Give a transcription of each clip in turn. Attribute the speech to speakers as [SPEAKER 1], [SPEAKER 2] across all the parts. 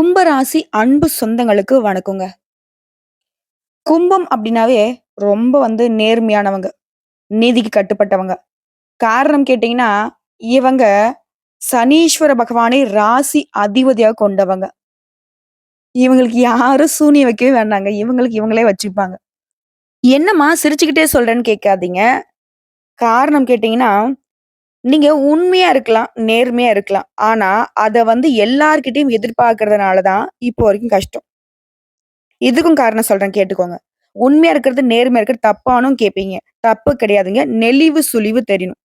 [SPEAKER 1] கும்பராசி அன்பு சொந்தங்களுக்கு வணக்கங்க. கும்பம் அப்படின்னாவே ரொம்ப வந்து நேர்மையானவங்க. நீதிக்கு கட்டுப்பட்டவங்க. காரணம் கேட்டீங்கன்னா, இவங்க சனீஸ்வர பகவானை ராசி அதிபதியாக கொண்டவங்க. இவங்களுக்கு யாரும் சூனிய வைக்கவே வேண்டாங்க. இவங்களுக்கு இவங்களே வச்சுப்பாங்க. என்னம்மா சிரிச்சுக்கிட்டே சொல்றேன்னு கேட்காதீங்க. காரணம் கேட்டீங்கன்னா, நீங்க உண்மையா இருக்கலாம், நேர்மையா இருக்கலாம். ஆனா, அத வந்து எல்லார்கிட்டயும் எதிர்பார்க்கிறதுனால தான் இப்போ வரைக்கும் கஷ்டம். இதுக்கும் காரணம் சொல்றேன் கேட்டுக்கோங்க. உண்மையா இருக்கிறது, நேர்மையா இருக்கிறது தப்பானும் கேட்பீங்க. தப்பு கிடையாதுங்க. நெளிவு சுளிவு தெரியணும்.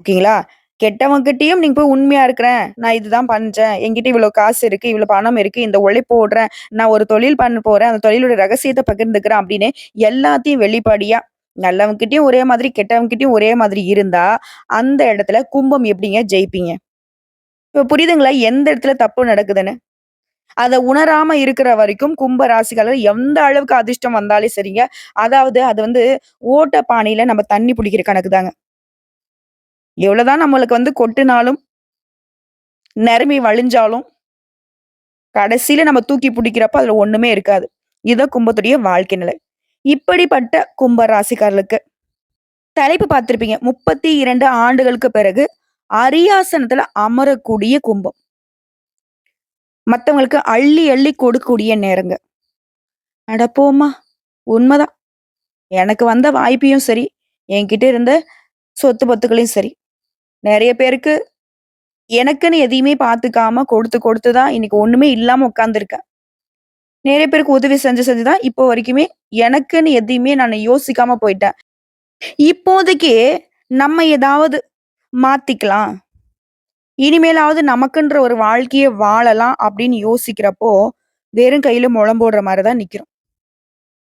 [SPEAKER 1] ஓகேங்களா? கெட்டவங்ககிட்டயும் நீங்க போய் உண்மையா இருக்கிறேன். நான் இதுதான் பண்றேன். என்கிட்ட இவ்வளோ காசு இருக்கு, இவ்வளோ பணம் இருக்கு, இந்த உழைப்பு போடுறேன். நான் ஒரு தொழில் பண்ண போறேன். அந்த தொழிலோட ரகசியத்த பகிர்ந்துக்கிறேன் அப்படின்னு எல்லாத்தையும் வெளிப்படையா நல்லவங்ககிட்டயும் ஒரே மாதிரி, கெட்டவங்கிட்டையும் ஒரே மாதிரி இருந்தா, அந்த இடத்துல கும்பம் எப்படிங்க ஜெயிப்பீங்க? இப்போ புரியுதுங்களா? எந்த இடத்துல தப்பு நடக்குதுன்னு? அதை உணராம இருக்கிற வரைக்கும் கும்ப ராசிக்காரர் எந்த அளவுக்கு அதிர்ஷ்டம் வந்தாலும் சரிங்க. அதாவது அது வந்து ஓட்ட பானையில நம்ம தண்ணி பிடிக்கிற கணக்கு தாங்க. எவ்வளவுதான் நம்மளுக்கு வந்து கொட்டுனாலும், நிரம்பி வழிஞ்சாலும், கடைசியில நம்ம தூக்கி பிடிக்கிறப்ப அதுல ஒண்ணுமே இருக்காது. இதுதான் கும்பத்துடைய வாழ்க்கை நிலை. இப்படிப்பட்ட கும்ப ராசிக்காரர்களுக்கு தலைப்பு பார்த்திருப்பீங்க. 32 ஆண்டுகளுக்கு பிறகு அரியாசனத்துல அமரக்கூடிய கும்பம். மத்தவங்களுக்கு அள்ளி அள்ளி கொடுக்கக்கூடிய நேரங்க. அட உண்மைதான் எனக்கு வந்த வாய்ப்பையும் சரி, என்கிட்ட இருந்த சொத்து பத்துக்களையும் சரி, நிறைய பேருக்கு எனக்குன்னு எதையுமே பார்த்துக்காம கொடுத்து கொடுத்து தான் இன்னைக்கு ஒண்ணுமே இல்லாம உட்காந்துருக்கேன் நிறைய பேருக்கு உதவி செஞ்சு செஞ்சு தான் இப்போ வரைக்குமே எனக்குன்னு எதையுமே நான் யோசிக்காம போயிட்டேன். இப்போதைக்கு நம்ம ஏதாவது மாத்திக்கலாம். இனிமேலாவது நமக்குன்ற ஒரு வாழ்க்கையை வாழலாம் அப்படின்னு யோசிக்கிறப்போ, வெறும் கையில முழம்போடுற மாதிரி தான் நிக்கிறோம்.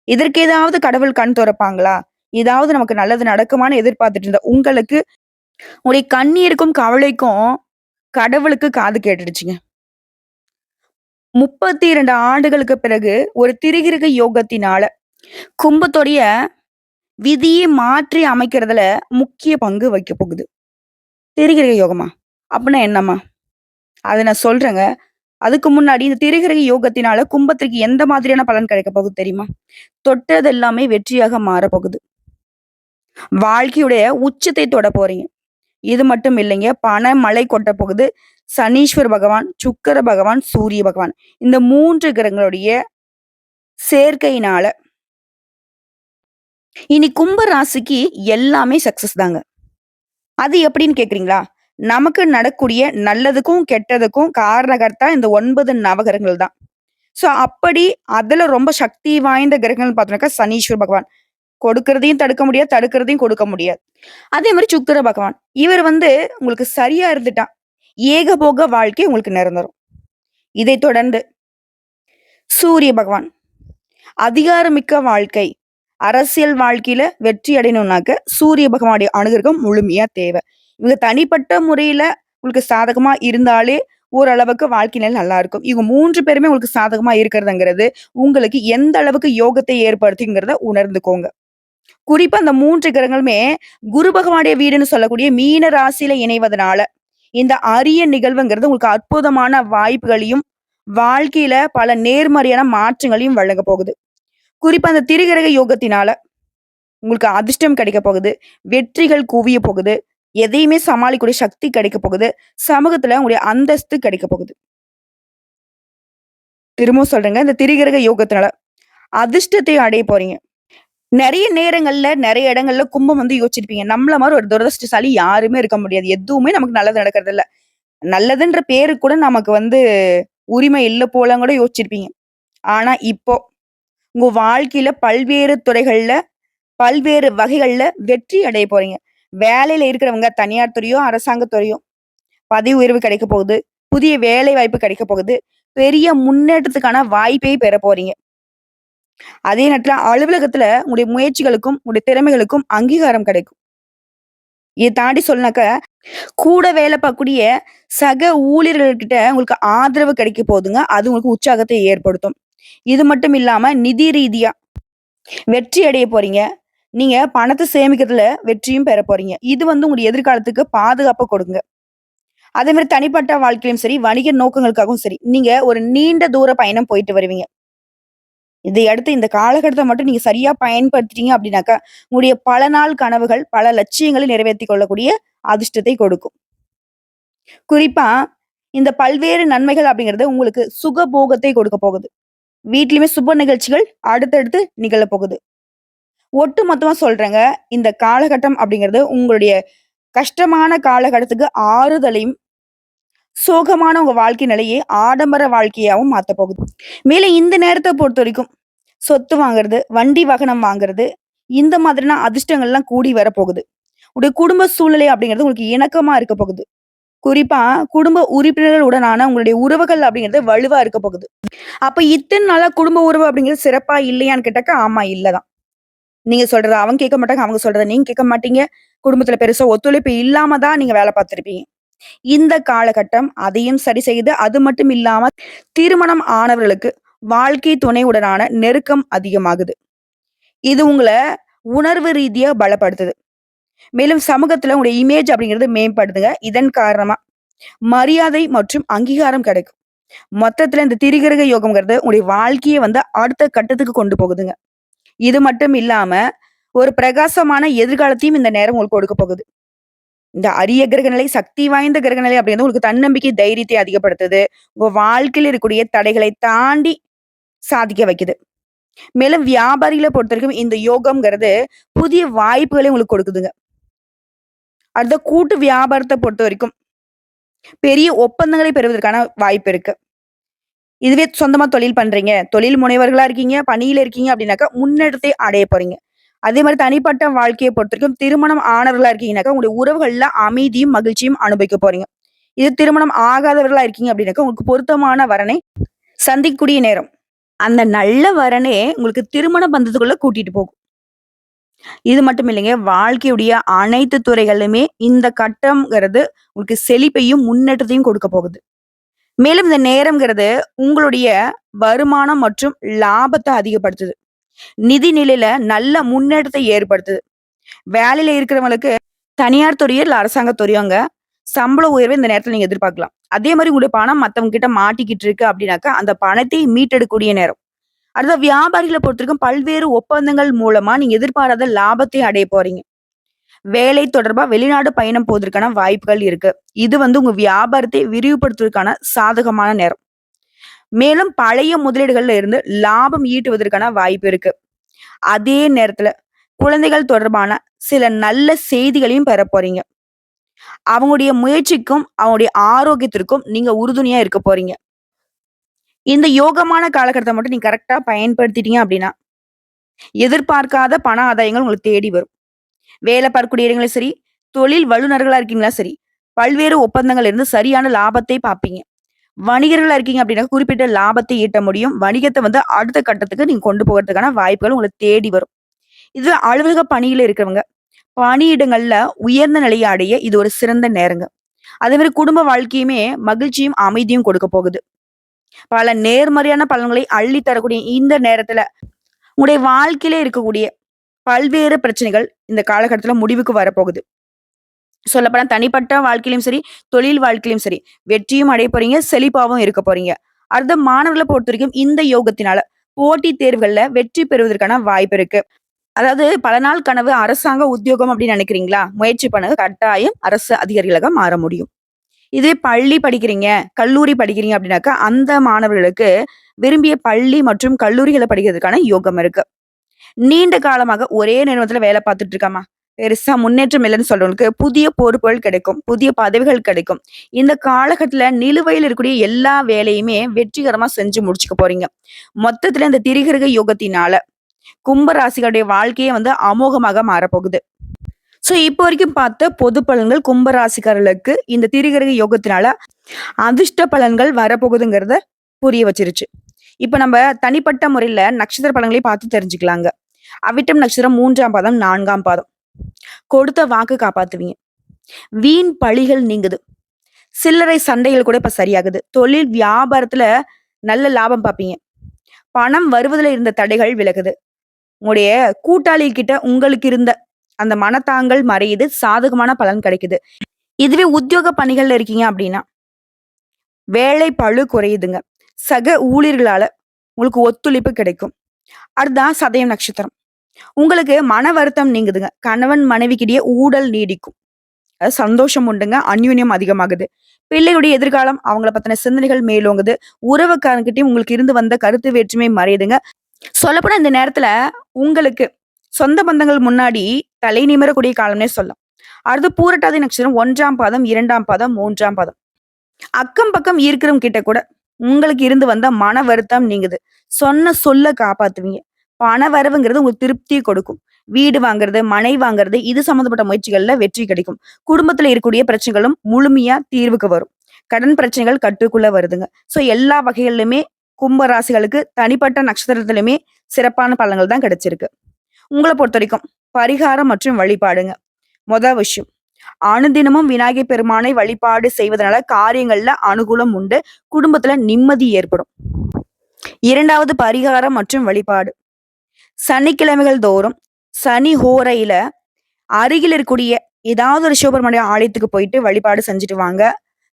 [SPEAKER 1] இதற்கு ஏதாவது கடவுள் கண் திறப்பாங்களா ஏதாவது நமக்கு நல்லது நடக்குமான்னு எதிர்பார்த்துட்டு இருந்த உங்களுக்கு, உங்களுடைய கண்ணீருக்கும், கவலைக்கும் கடவுளுக்கு காது கேட்டுடுச்சுங்க. 32 ஆண்டுகளுக்கு பிறகு ஒரு திரிகிரக யோகத்தினால, கும்பத்துடைய விதியை மாற்றி அமைக்கிறதுல முக்கிய பங்கு வைக்க போகுது. திரிகிரக யோகமா? அப்படின்னா என்னம்மா? அதை நான் சொல்றேங்க. அதுக்கு முன்னாடி இந்த திரிகிரக யோகத்தினால கும்பத்திற்கு எந்த மாதிரியான பலன் கிடைக்க போகுது தெரியுமா? தொட்டது எல்லாமே வெற்றியாக மாறப்போகுது. வாழ்க்கையுடைய உச்சத்தை தொட போறீங்க. இது மட்டும் இல்லைங்க. பண மழை கொட்ட போகுது. சனீஸ்வர பகவான், சுக்கிர பகவான், சூரிய பகவான். இந்த மூன்று கிரகங்களுடைய சேர்க்கையினால இனி கும்ப ராசிக்கு எல்லாமே சக்சஸ் தாங்க. அது எப்படின்னு கேக்குறீங்களா நமக்கு நடக்கக்கூடிய நல்லதுக்கும், கெட்டதுக்கும் காரணகர்த்தா இந்த ஒன்பது நவகிரகங்கள் தான். ஸோ அப்படி அதுல ரொம்ப சக்தி வாய்ந்த கிரகங்கள்னு பார்த்தோம்னாக்கா சனீஸ்வர் பகவான். கொடுக்கறதையும் தடுக்க முடியாது, தடுக்கிறதையும் கொடுக்க முடியாது. அதே மாதிரி சுக்கர பகவான். இவர் வந்து உங்களுக்கு சரியா இருந்துட்டான் ஏகபோக வாழ்க்கை உங்களுக்கு நிரந்தரும் இதை தொடர்ந்து சூரிய பகவான். அதிகாரமிக்க வாழ்க்கை. அரசியல் வாழ்க்கையில வெற்றி அடையணும்னாக்க சூரிய பகவானுடைய அனுகிரகம் முழுமையா தேவை. இவங்க தனிப்பட்ட முறையில உங்களுக்கு சாதகமா இருந்தாலே ஓரளவுக்கு வாழ்க்கை நிலை நல்லா இருக்கும். இவங்க மூன்று பேருமே உங்களுக்கு சாதகமா இருக்கிறதுங்கிறது, உங்களுக்கு எந்த அளவுக்கு யோகத்தை ஏற்படுத்துங்கிறத உணர்ந்துக்கோங்க. குறிப்பா அந்த மூன்று கிரகங்களுமே குரு பகவானுடைய வீடுன்னு சொல்லக்கூடிய மீன ராசியில இணைவதனால, இந்த அரிய நிகழ்வுங்கிறது உங்களுக்கு அற்புதமான வாய்ப்புகளையும், வாழ்க்கையில பல நேர்மறையான மாற்றங்களையும் வழங்கப் போகுது. குறிப்பா அந்த திரிகிரக யோகத்தினால, உங்களுக்கு அதிர்ஷ்டம் கிடைக்க போகுது. வெற்றிகள் குவிய போகுது. எதையுமே சமாளிக்கக்கூடிய சக்தி கிடைக்கப் போகுது. சமூகத்துல உங்களுடைய அந்தஸ்து கிடைக்கப் போகுது. திரும்பவும் சொல்றேங்க. இந்த திரிகிரக யோகத்தினால அதிர்ஷ்டத்தை அடைய போறீங்க. நிறைய நேரங்கள்ல, நிறைய இடங்கள்ல கும்பம் வந்து யோசிச்சிருப்பீங்க. நம்மள மாதிரி ஒரு துரதிருஷ்டசாலி யாருமே இருக்க முடியாது. எதுவுமே நமக்கு நல்லது நடக்கிறது இல்ல. நல்லதுன்ற பேருக்கு கூட நமக்கு வந்து உரிமை இல்லை போலன்னு கூட யோசிச்சிருப்பீங்க. ஆனா இப்போ, உங்க வாழ்க்கையில பல்வேறு துறைகள்ல, பல்வேறு வகைகள்ல வெற்றி அடைய போறீங்க. வேலையில இருக்கிறவங்க தனியார் துறையோ, அரசாங்க துறையோ, பதவி உயர்வு கிடைக்க போகுது. புதிய வேலை வாய்ப்பு கிடைக்க போகுது. பெரிய முன்னேற்றத்துக்கான வாய்ப்பை பெற போறீங்க. அதே நேரத்துல அலுவலகத்துல உங்களுடைய முயற்சிகளுக்கும், உங்களுடைய திறமைகளுக்கும் அங்கீகாரம் கிடைக்கும். இதை தாண்டி சொல்லினாக்க கூட வேலை பார்க்கக்கூடிய சக ஊழியர்கள்கிட்ட உங்களுக்கு ஆதரவு கிடைக்கப் போகுதுங்க. அது உங்களுக்கு உற்சாகத்தை ஏற்படுத்தும். இது மட்டும் இல்லாம நிதி ரீதியா வெற்றி அடைய போறீங்க. நீங்க பணத்தை சேமிக்கிறதுல வெற்றியும் பெற போறீங்க. இது வந்து உங்களுடைய எதிர்காலத்துக்கு பாதுகாப்பை கொடுங்க அதே மாதிரி தனிப்பட்ட வாழ்க்கையிலும் சரி, வணிக நோக்கங்களுக்காகவும் சரி, நீங்க ஒரு நீண்ட தூர பயணம் போயிட்டு வருவீங்க. இதை அடுத்து இந்த காலகட்டத்தை மட்டும் நீங்க சரியா பயன்படுத்திட்டீங்க அப்படின்னாக்கா, உங்களுடைய பல நாள் கனவுகள், பல லட்சியங்களை நிறைவேற்றி கொள்ளக்கூடிய அதிர்ஷ்டத்தை கொடுக்கும். குறிப்பா, இந்த பல்வேறு நன்மைகள் அப்படிங்கிறது உங்களுக்கு சுகபோகத்தை கொடுக்க போகுது. வீட்லயுமே சுப நிகழ்ச்சிகள் அடுத்தடுத்து நிகழப் போகுது. ஒட்டு மொத்தமா சொல்றேங்க, இந்த காலகட்டம் அப்படிங்கிறது உங்களுடைய கஷ்டமான காலகட்டத்துக்கு ஆறுதலையும், சோகமான உங்க வாழ்க்கை நிலையை ஆடம்பர வாழ்க்கையாவும் மாற்ற போகுது. மேலும் இந்த பொறுத்த வரைக்கும் சொத்து வாங்குறது, வண்டி வாகனம் வாங்குறது, இந்த மாதிரினா அதிர்ஷ்டங்கள்லாம் கூடி வரப்போகுது. உடைய குடும்ப சூழ்நிலை அப்படிங்கிறது உங்களுக்கு இணக்கமா இருக்க போகுது. குறிப்பா, குடும்ப உறுப்பினர்கள் உடனான உங்களுடைய உறவுகள் அப்படிங்கிறது வலுவா இருக்க போகுது. அப்ப இத்தனை நாளா குடும்ப உறவு அப்படிங்கிறது சிறப்பா இல்லையான்னு கேட்டாக்கா, ஆமா இல்லதான் நீங்க சொல்றது அவங்க கேட்க மாட்டாங்க, அவங்க சொல்றத நீங்க கேட்க மாட்டீங்க. குடும்பத்துல பெருசா ஒத்துழைப்பு இல்லாம தான் நீங்க வேலை பார்த்திருப்பீங்க. இந்த காலகட்டம் அதையும் சரி செய்து, அது மட்டும் இல்லாம திருமணம் ஆனவர்களுக்கு வாழ்க்கை துணையுடனான நெருக்கம் அதிகமாகுது. இது உங்களை உணர்வு ரீதியா பலப்படுத்துது. மேலும் சமூகத்துல உங்களுடைய இமேஜ் அப்படிங்கிறது மேம்படுதுங்க. இதன் காரணமா மரியாதை மற்றும் அங்கீகாரம் கிடைக்கும். மொத்தத்துல இந்த திரிகிரக யோகம்ங்கிறது உங்களுடைய வாழ்க்கையை வந்து அடுத்த கட்டத்துக்கு கொண்டு போகுதுங்க. இது மட்டும் இல்லாம, ஒரு பிரகாசமான எதிர்காலத்தையும் இந்த நேரம் உங்களுக்கு கொடுக்க போகுது. இந்த அரிய கிரகநிலை, சக்தி வாய்ந்த கிரகநிலை அப்படிங்கிறது உங்களுக்கு தன்னம்பிக்கை, தைரியத்தை அதிகப்படுத்துது. உங்க வாழ்க்கையில் இருக்கக்கூடிய தடைகளை தாண்டி சாதிக்க வைக்குது. மேலும் வியாபாரிகளை பொறுத்த வரைக்கும் இந்த யோகம்ங்கிறது புதிய வாய்ப்புகளை உங்களுக்கு கொடுக்குதுங்க. அடுத்த கூட்டு வியாபாரத்தை பொறுத்த வரைக்கும் பெரிய ஒப்பந்தங்களை பெறுவதற்கான வாய்ப்பு இருக்கு. இதுவே சொந்தமா தொழில் பண்றீங்க, தொழில் முனைவர்களா இருக்கீங்க, பணியில இருக்கீங்க அப்படின்னாக்கா, முன்னேற்றத்தை அடைய போறீங்க. அதே மாதிரி தனிப்பட்ட வாழ்க்கையை பொறுத்த வரைக்கும் திருமணம் ஆனவர்களா இருக்கீங்கன்னாக்கா, உங்களுடைய உறவுகள்ல அமைதியும், மகிழ்ச்சியும் அனுபவிக்க போறீங்க. இது திருமணம் ஆகாதவர்களா இருக்கீங்க அப்படின்னாக்கா, உங்களுக்கு பொருத்தமான வரனை சந்திக்கக்கூடிய நேரம். அந்த நல்ல வரனே உங்களுக்கு திருமண பந்தத்துக்குள்ள கூட்டிட்டு போகும். இது மட்டும் இல்லைங்க, வாழ்க்கையுடைய அனைத்து துறைகளிலுமே இந்த கட்டம்ங்கிறது உங்களுக்கு செழிப்பையும், முன்னேற்றத்தையும் கொடுக்க போகுது. மேலும் இந்த நேரம்ங்கிறது உங்களுடைய வருமானம் மற்றும் லாபத்தை அதிகப்படுத்துது. நிதி நிலையில நல்ல முன்னேற்றத்தை ஏற்படுத்துது. வேலையில இருக்கிறவங்களுக்கு தனியார் துறையோ, இல்ல அரசாங்க துறையோங்க, சம்பள உயர்வை இந்த நேரத்துல நீங்க எதிர்பார்க்கலாம். அதே மாதிரி உங்களுடைய பணம் மத்தவங்க கிட்ட மாட்டிக்கிட்டு இருக்கு அப்படின்னாக்கா, அந்த பணத்தை மீட்டெடுக்கக்கூடிய நேரம். அடுத்த வியாபாரிகள பொறுத்திருக்கும் பல்வேறு ஒப்பந்தங்கள் மூலமா நீங்க எதிர்பாராத லாபத்தை அடைய போறீங்க. வேலை தொடர்பா வெளிநாடு பயணம் போவதற்கான வாய்ப்புகள் இருக்கு. இது வந்து உங்க வியாபாரத்தை விரிவுபடுத்துவதற்கான சாதகமான நேரம். மேலும் பழைய முதலீடுகள்ல இருந்து லாபம் ஈட்டுவதற்கான வாய்ப்பு இருக்கு. அதே நேரத்துல குழந்தைகள் தொடர்பான சில நல்ல செய்திகளையும் பெற போறீங்க. அவங்களுடைய முயற்சிக்கும், அவங்களுடைய ஆரோக்கியத்திற்கும் நீங்க உறுதுணையா இருக்க போறீங்க. இந்த யோகமான காலகட்டத்தை மட்டும் நீங்க கரெக்டா பயன்படுத்திட்டீங்க அப்படின்னா, எதிர்பார்க்காத பண ஆதாயங்கள் உங்களுக்கு தேடி வரும். வேலை பார்க்கக்கூடிய இடங்களும் சரி, தொழில் வல்லுநர்களா இருக்கீங்களா சரி, பல்வேறு ஒப்பந்தங்கள் இருந்து சரியான லாபத்தை பார்ப்பீங்க. வணிகர்களா இருக்கீங்க அப்படின்னா, குறிப்பிட்ட லாபத்தை ஈட்ட முடியும். வணிகத்தை வந்து அடுத்த கட்டத்துக்கு நீங்க கொண்டு போகிறதுக்கான வாய்ப்புகள் உங்களை தேடி வரும். இது அலுவலக பணியில இருக்கிறவங்க, பணியிடங்கள்ல உயர்ந்த நிலையை அடைய இது ஒரு சிறந்த நேரங்க. அதே மாதிரி குடும்ப வாழ்க்கையுமே மகிழ்ச்சியும், அமைதியும் கொடுக்க போகுது. பல நேர்மறையான பலன்களை அள்ளி தரக்கூடிய இந்த நேரத்துல, உங்களுடைய வாழ்க்கையில இருக்கக்கூடிய பல்வேறு பிரச்சனைகள் இந்த காலகட்டத்துல முடிவுக்கு வரப்போகுது. சொல்லப்பட தனிப்பட்ட வாழ்க்கையிலும் சரி, தொழில் வாழ்க்கையிலும் சரி, வெற்றியும் அடைய போறீங்க, செழிப்பாகவும் இருக்க போறீங்க. அடுத்த பொறுத்த பொறுத்தவரைக்கும் இந்த யோகத்தினால போட்டித் தேர்வுகள்ல வெற்றி பெறுவதற்கான வாய்ப்பு இருக்கு. அதாவது பல நாள் கனவு அரசாங்க உத்தியோகம் அப்படின்னு நினைக்கிறீங்களா? முயற்சி பண்ணுங்க. கட்டாயம் அரசு அதிகாரிகளாக மாற முடியும். இதுவே பள்ளி படிக்கிறீங்க, கல்லூரி படிக்கிறீங்க அப்படின்னாக்கா, அந்த மாணவர்களுக்கு விரும்பிய பள்ளி மற்றும் கல்லூரிகளை படிக்கிறதுக்கான யோகம் இருக்கு. நீண்ட காலமாக ஒரே நிறுவனத்துல வேலை பார்த்துட்டு இருக்காமா, பெருசா முன்னேற்றம் இல்லைன்னு சொல்றவங்களுக்கு புதிய பொறுப்புகள் கிடைக்கும். புதிய பதவிகள் கிடைக்கும். இந்த காலகட்டத்துல நிலுவையில் இருக்கக்கூடிய எல்லா வேலையுமே வெற்றிகரமா செஞ்சு முடிச்சுக்க போறீங்க. மொத்தத்துல இந்த திரிகிரக யோகத்தினால கும்பராசிகளுடைய வாழ்க்கையே வந்து அமோகமாக மாறப்போகுது. ஸோ இப்போ வரைக்கும் பார்த்த பொது பலன்கள் கும்பராசிக்காரர்களுக்கு இந்த திரிகிரக யோகத்தினால அதிர்ஷ்ட பலன்கள் வரப்போகுதுங்கிறத புரிய வச்சிருச்சு. இப்ப நம்ம தனிப்பட்ட முறையில நட்சத்திர பலன்களை பார்த்து தெரிஞ்சுக்கலாங்க. அவிட்டம் நட்சத்திரம் மூன்றாம் பாதம், நான்காம் பாதம். கொடுத்த வாக்கு காப்பாத்துவீங்க. வீண் பழிகள் நீங்குது. சில்லறை சண்டைகள் கூட இப்ப சரியாகுது. தொழில் வியாபாரத்துல நல்ல லாபம் பார்ப்பீங்க. பணம் வருவதுல இருந்த தடைகள் விலகுது. உங்களுடைய கூட்டாளி கிட்ட உங்களுக்கு இருந்த அந்த மனத்தாங்கல் மறையுது. சாதகமான பலன் கிடைக்குது. இதுவே உத்தியோக பணிகள்ல இருக்கீங்க அப்படின்னா, வேலை பளு குறையுதுங்க. சக ஊழியர்களால உங்களுக்கு ஒத்துழைப்பு கிடைக்கும். அடுத்ததான் சதயம் நட்சத்திரம். உங்களுக்கு மன வருத்தம் நீங்குதுங்க. கணவன் மனைவிக்கிடையே ஊடல் நீடிக்கும். அது சந்தோஷம் உண்டுங்க. அந்யூன்யம் அதிகமாகுது. பிள்ளைகளுடைய எதிர்காலம், அவங்கள பத்தின சிந்தனைகள் மேலோங்குது. உறவுக்காரங்கிட்டையும் உங்களுக்கு இருந்து வந்த கருத்து வேற்றுமை மறையுதுங்க. சொல்லப்போனா இந்த நேரத்துல உங்களுக்கு சொந்த பந்தங்கள் முன்னாடி தலை நிமிரக்கூடிய காலம்னே சொல்லலாம். அடுத்து பூரட்டாதி நட்சத்திரம் ஒன்றாம் பாதம், இரண்டாம் பாதம், மூன்றாம் பாதம். அக்கம் பக்கம் இருக்கிறவங்க கிட்ட கூட உங்களுக்கு இருந்து வந்த மன வருத்தம் நீங்குது. சொன்ன சொல்ல காப்பாத்துவீங்க. பண வரவுங்கிறது உங்களுக்கு திருப்தியை கொடுக்கும். வீடு வாங்குறது, மனை வாங்குறது இது சம்மந்தப்பட்ட முயற்சிகள்ல வெற்றி கிடைக்கும். குடும்பத்துல இருக்கக்கூடிய பிரச்சனைகளும் முழுமையா தீர்வுக்கு வரும். கடன் பிரச்சனைகள் கட்டுக்குள்ள வருதுங்க. ஸோ எல்லா வகைகளிலுமே கும்பராசிகளுக்கு தனிப்பட்ட நட்சத்திரத்திலுமே சிறப்பான பலன்கள் தான் கிடைச்சிருக்கு. உங்களை பொறுத்த வரைக்கும் பரிகாரம் மற்றும் வழிபாடுங்க. மொத விஷயம். அனுதினமும் விநாயகர் பெருமானை வழிபாடு செய்வதனால காரியங்கள்ல அனுகூலம் உண்டு. குடும்பத்துல நிம்மதி ஏற்படும். இரண்டாவது பரிகாரம் மற்றும் வழிபாடு. சனிக்கிழமைகள் தோறும் சனி ஹோரையில அருகில் இருக்கக்கூடிய ஏதாவது ஒரு சிவபெருமானுடைய ஆலயத்துக்கு போயிட்டு வழிபாடு செஞ்சுட்டு வாங்க.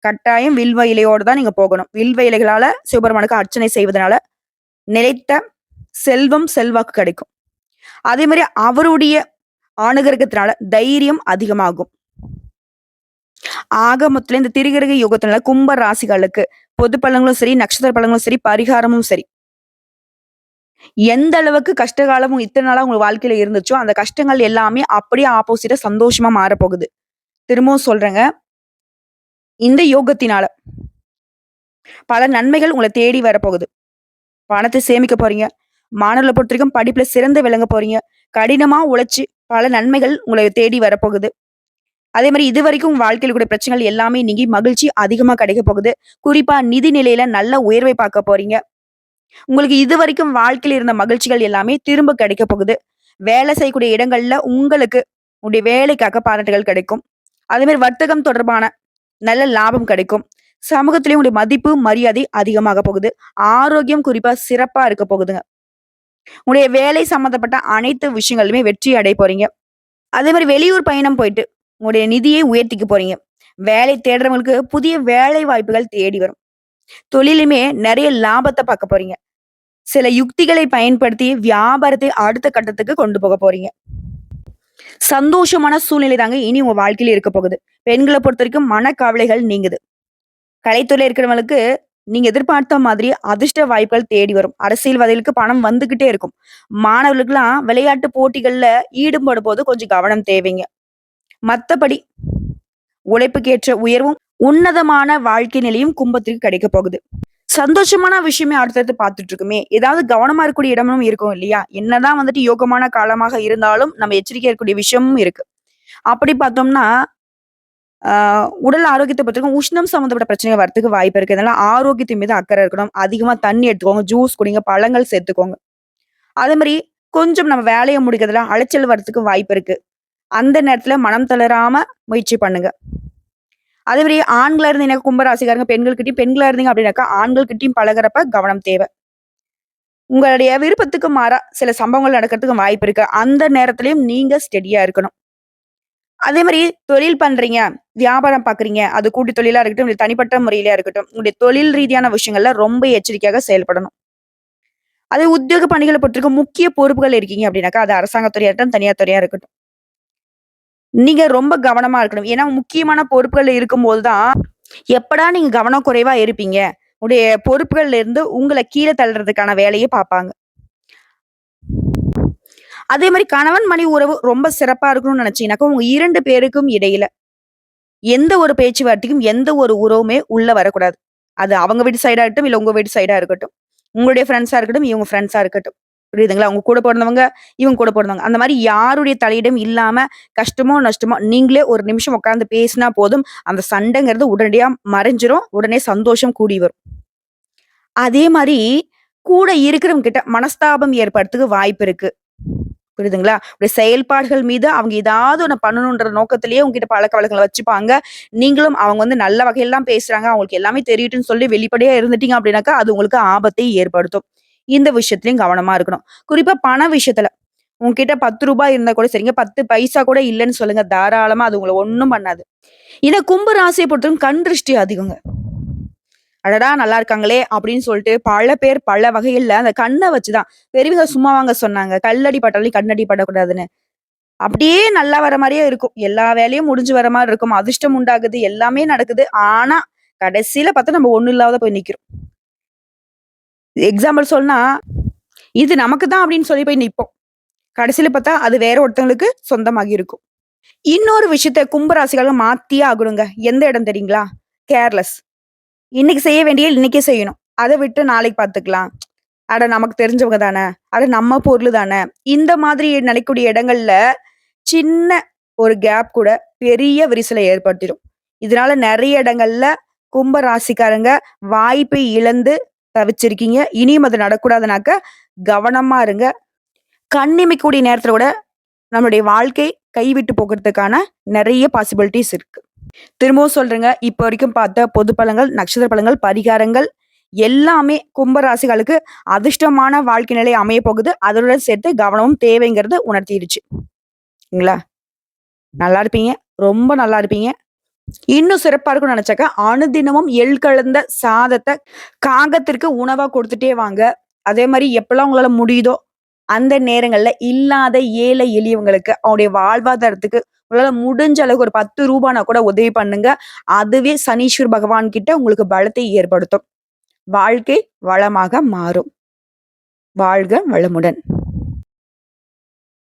[SPEAKER 1] கட்டாயம் வில்வ இலையோடு தான் நீங்க போகணும். வில்வ இலைகளால சிவபெருமானுக்கு அர்ச்சனை செய்வதனால நிலைத்த செல்வம், செல்வாக்கு கிடைக்கும். அதே மாதிரி அவருடைய ஆணுகிரகத்தினால தைரியம் அதிகமாகும். ஆக இந்த திரிகிரக யோகத்தினால கும்ப ராசிகளுக்கு பொது பழங்களும் சரி, நட்சத்திர பழங்களும் சரி, பரிகாரமும் சரி. எந்த அளவுக்கு கஷ்டகாலமும் இத்தனை நாளா உங்க வாழ்க்கையில இருந்துச்சோ, அந்த கஷ்டங்கள் எல்லாமே அப்படியே ஆப்போசிட்டா சந்தோஷமா மாறப்போகுது. திரும்பவும் சொல்றேங்க. இந்த யோகத்தினால பல நன்மைகள் உங்களை தேடி வரப்போகுது. பணத்தை சேமிக்க போறீங்க. மாணவர்களை பொறுத்த வரைக்கும் படிப்புல சிறந்து விளங்க போறீங்க. கடினமா உழைச்சு பல நன்மைகள் உங்களை தேடி வரப்போகுது. அதே மாதிரி இதுவரைக்கும் வரைக்கும் வாழ்க்கையில் கூடிய பிரச்சனைகள் எல்லாமே நீங்கி மகிழ்ச்சி அதிகமா கிடைக்க போகுது. குறிப்பா நிதி நிலையில நல்ல உயர்வை பார்க்க போறீங்க. உங்களுக்கு இது வரைக்கும் வாழ்க்கையில் இருந்த மகிழ்ச்சிகள் எல்லாமே திரும்ப கிடைக்க போகுது. வேலை செய்யக்கூடிய இடங்கள்ல உங்களுக்கு உங்களுடைய வேலைக்காக பாராட்டுகள் கிடைக்கும். அதே மாதிரி வர்த்தகம் தொடர்பான நல்ல லாபம் கிடைக்கும். சமூகத்திலேயே உங்களுடைய மதிப்பு, மரியாதை அதிகமாக போகுது. ஆரோக்கியம் குறிப்பா சிறப்பா இருக்க போகுதுங்க. உங்களுடைய வேலை சம்மந்தப்பட்ட அனைத்து விஷயங்களுமே வெற்றி அடைய போறீங்க. அதே மாதிரி வெளியூர் பயணம் போயிட்டு உங்களுடைய நிதியை உயர்த்திக்க போறீங்க. வேலை தேடுறவங்களுக்கு புதிய வேலை வாய்ப்புகள் தேடி வரும். தொழிலுமே நிறைய லாபத்தை பார்க்க போறீங்க. சில யுக்திகளை பயன்படுத்தி வியாபாரத்தை அடுத்த கட்டத்துக்கு கொண்டு போக போறீங்க. சந்தோஷமான சூழ்நிலை தாங்க இனி உங்க வாழ்க்கையில இருக்க போகுது. பெண்களை பொறுத்த வரைக்கும் மனக்கவலைகள் நீங்குது. கலைத்துறையில இருக்கிறவங்களுக்கு நீங்க எதிர்பார்த்த மாதிரி அதிர்ஷ்ட வாய்ப்புகள் தேடி வரும். அரசியல்வாதிகளுக்கு பணம் வந்துகிட்டே இருக்கும். மாணவர்களுக்கெல்லாம் விளையாட்டு போட்டிகள்ல ஈடுபடும்போது கொஞ்சம் கவனம் தேவைங்க. மத்தபடி உழைப்புக்கேற்ற உயர்வும், உன்னதமான வாழ்க்கை நிலையும் கும்பத்திற்கு கிடைக்க போகுது. சந்தோஷமான விஷயமே அடுத்தடுத்து பார்த்துட்டு இருக்கோமே! ஏதாவது கவனமா இருக்கக்கூடிய இடமும் இருக்கும் இல்லையா? என்னதான் வந்துட்டு யோகமான காலமாக இருந்தாலும், நம்ம எச்சரிக்கையா இருக்கக்கூடிய விஷயமும் இருக்கு. அப்படி பார்த்தோம்னா, ஆஹ் உடல் ஆரோக்கியத்தை பொறுத்தவரைக்கும் உஷ்ணம் சம்மந்தப்பட்ட பிரச்சனைகள் வரத்துக்கு வாய்ப்பு இருக்கு. அதனால ஆரோக்கியத்தின் மீது அக்கறை இருக்கணும். அதிகமா தண்ணி எடுத்துக்கோங்க. ஜூஸ் குடிங்க. பழங்கள் சேர்த்துக்கோங்க. அதே மாதிரி கொஞ்சம் நம்ம வேலையை முடிக்கிறதுல அலைச்சல் வரத்துக்கு வாய்ப்பு இருக்கு. அந்த நேரத்துல மனம் தளராம முயற்சி பண்ணுங்க. அதே மாதிரி ஆண்களாக இருந்தீங்கன்னா கும்பராசிக்காரங்க பெண்கள்கிட்டையும் பெண்கள்கிட்டயும், இருந்தீங்க அப்படின்னாக்கா ஆண்கள்கிட்டயும் பழகிறப்ப கவனம் தேவை. உங்களுடைய விருப்பத்துக்கு மாறா சில சம்பவங்கள் நடக்கிறதுக்கு வாய்ப்பு இருக்கு. அந்த நேரத்திலையும் நீங்க ஸ்டெடியா இருக்கணும். அதே மாதிரி தொழில் பண்றீங்க, வியாபாரம் பார்க்குறீங்க. அது கூட்டு தொழிலா இருக்கட்டும், தனிப்பட்ட முறையிலயா இருக்கட்டும். உங்களுடைய தொழில் ரீதியான விஷயங்கள்ல ரொம்ப எச்சரிக்கையாக செயல்படணும். அதே உத்தியோக பணிகளை பொறுத்திருக்க முக்கிய பொறுப்புகள் இருக்கீங்க அப்படின்னாக்கா, அது அரசாங்கத் துறையா இருக்கட்டும், தனியார் துறையா இருக்கட்டும். நீங்க ரொம்ப கவனமா இருக்கணும். ஏன்னா முக்கியமான பொறுப்புகள் இருக்கும்போது தான், எப்படா நீங்க கவனம் குறைவா இருப்பீங்க. உடைய பொறுப்புகள்ல இருந்து உங்களை கீழே தள்ளுறதுக்கான வேலையை பார்ப்பாங்க. அதே மாதிரி கணவன் மணி உறவு ரொம்ப சிறப்பா இருக்கணும்னு நினைச்சீங்கன்னாக்கா, உங்க இரண்டு பேருக்கும் இடையில எந்த ஒரு பேச்சுவார்த்தைக்கும், எந்த ஒரு உறவுமே உள்ள வரக்கூடாது. அது அவங்க வீட்டு சைடா இருக்கட்டும், இல்ல உங்க வீட்டு சைடா இருக்கட்டும். உங்களுடைய ஃப்ரெண்ட்ஸா இருக்கட்டும், இவங்க ஃப்ரெண்ட்ஸா இருக்கட்டும். புரியுதுங்களா? உங்க கூட பிறந்தவங்க இவங்க கூட பிறந்தவங்க அந்த மாதிரி யாருடைய தலையிடம் இல்லாம கஷ்டமோ, நஷ்டமோ நீங்களே ஒரு நிமிஷம் உட்கார்ந்து பேசினா போதும். அந்த சண்டைங்கிறது உடனடியா மறைஞ்சிரும். உடனே சந்தோஷம் கூடி வரும். அதே மாதிரி கூட இருக்கிறவங்க கிட்ட மனஸ்தாபம் ஏற்படுறதுக்கு வாய்ப்பு இருக்கு. புரியுதுங்களா? உடைய செயல்பாடுகள் மீது அவங்க ஏதாவது ஒண்ணு பண்ணணுன்ற நோக்கத்திலேயே உங்ககிட்ட பழக்கவழக்கங்கள வச்சுப்பாங்க. நீங்களும் அவங்க வந்து நல்ல வகையில தான் பேசுறாங்க. அவங்களுக்கு எல்லாமே தெரியட்டுன்னு சொல்லி வெளிப்படையா இருந்துட்டீங்க அப்படின்னாக்கா, அது உங்களுக்கு ஆபத்தை ஏற்படுத்தும். இந்த விஷயத்துலயும் கவனமா இருக்கணும். குறிப்பா பண விஷயத்துல. உங்ககிட்ட பத்து ரூபாய் இருந்தா கூட சரிங்க. 10 பைசா கூட இல்லைன்னு சொல்லுங்க. தாராளமா அது உங்களை ஒன்றும் பண்ணாது. இத கும்ப ராசியை பொறுத்தவரைக்கும் கண் திருஷ்டி அதிகங்க. அடடா! நல்லா இருக்காங்களே! அப்படின்னு சொல்லிட்டு பல பேர் பல வகையில அந்த கண்ண வச்சுதான் பெரியவங்க சும்மாவாங்க சொன்னாங்க. கல்லடி பட்டாலும் கண்ணடி படக்கூடாதுன்னு. அப்படியே நல்லா வர மாதிரியே இருக்கும். எல்லா வேலையும் முடிஞ்சு வர மாதிரி இருக்கும். அதிர்ஷ்டம் உண்டாகுது. எல்லாமே நடக்குது. ஆனா, கடைசியில பார்த்தா நம்ம ஒண்ணும் இல்லாத போய் நிக்கிறோம். எக்ஸாம்பிள் சொன்னா, இது நமக்கு தான் அப்படின்னு சொல்லி போய் நிற்போம் கடைசியில பார்த்தா அது வேற ஒருத்தவங்களுக்கு சொந்தமாகி இருக்கும். இன்னொரு விஷயத்த கும்பராசிக்காரங்க மாத்தியே ஆகணுங்க. எந்த இடம் தெரியுங்களா? கேர்லெஸ். இன்னைக்கு செய்ய வேண்டியது இன்னைக்கே செய்யணும். அதை விட்டு நாளைக்கு பார்த்துக்கலாம். அட நமக்கு தெரிஞ்சவங்க தானே அட நம்ம பொருள் தானே இந்த மாதிரி நினைக்கக்கூடிய இடங்கள்ல சின்ன ஒரு கேப் கூட பெரிய விரிசலை ஏற்படுத்திடும். இதனால நிறைய இடங்கள்ல கும்ப ராசிக்காரங்க வாய்ப்பை இழந்து தவிச்சிருக்கீங்க. இனியும் அது நடக்கூடாதுனாக்க கவனமா இருங்க. கண்ணிமைக்கூடிய நேரத்துல கூட நம்மளுடைய வாழ்க்கை கைவிட்டு போகிறதுக்கான நிறைய பாசிபிலிட்டிஸ் இருக்கு. திரும்பவும் சொல்றேங்க. இப்ப வரைக்கும் பார்த்த பொது பழங்கள் நட்சத்திர பழங்கள் பரிகாரங்கள் எல்லாமே கும்பராசிகளுக்கு அதிர்ஷ்டமான வாழ்க்கை நிலை அமைய போகுது. அதோட சேர்த்து கவனமும் தேவைங்கிறது உணர்த்திடுச்சுங்களா நல்லா இருப்பீங்க. ரொம்ப நல்லா இருப்பீங்க. இன்னும் சிறப்பா இருக்கும்னு நினைச்சாக்க அனுதினமும் எள் கலந்த சாதத்தை காகத்திற்கு உணவா கொடுத்துட்டே வாங்க. அதே மாதிரி எப்பெல்லாம் உங்களால முடியுதோ, அந்த நேரங்கள்ல இல்லாத ஏழை எளியவங்களுக்கு அவனுடைய வாழ்வாதாரத்துக்கு உங்களால முடிஞ்ச அளவுக்கு ஒரு பத்து ரூபானா கூட உதவி பண்ணுங்க. அதுவே சனீஸ்வர் பகவான் கிட்ட உங்களுக்கு பலத்தை ஏற்படுத்தும். வாழ்க்கை வளமாக மாறும். வாழ்க வளமுடன்.